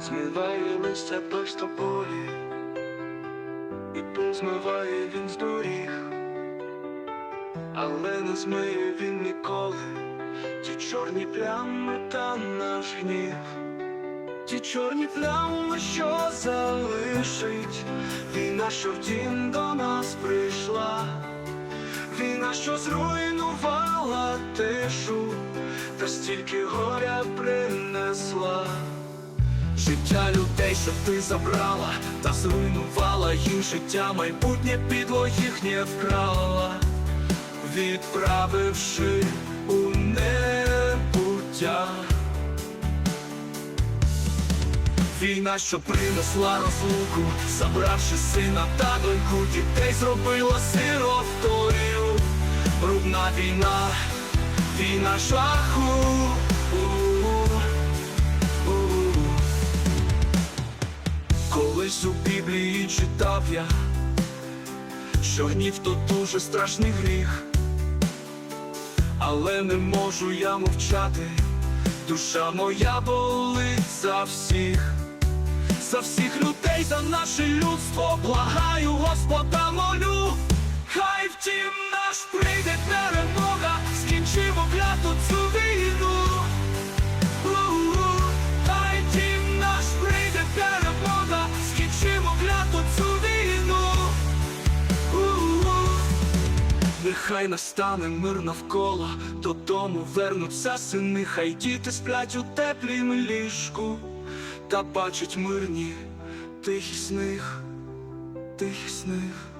Змиває листя дощ тополі, і пил змиває він з доріг, але не змиє він ніколи. Ті чорні плями та наш гнів, ті чорні плями, що залишить. Війна, що в дім до нас прийшла, війна, що зруйнувала тишу, та стільки горя принесла. Життя людей, що ти забрала, та зруйнувала їм життя, майбутнє підло їхнє вкрала, відправивши у небуття. Війна, що принесла розлуку, забравши сина та доньку, дітей зробила сиротою. Брудна війна, війна жаху. Колись у Біблії читав я, що гнів то дуже страшний гріх, але не можу я мовчати, душа моя болить за всіх, за всіх людей, за наше людство, благаю Господа Нехай настане мир навколо, додому вернуться сини, хай діти сплять у теплім ліжку, та бачать мирні тихі сних, тихі сних.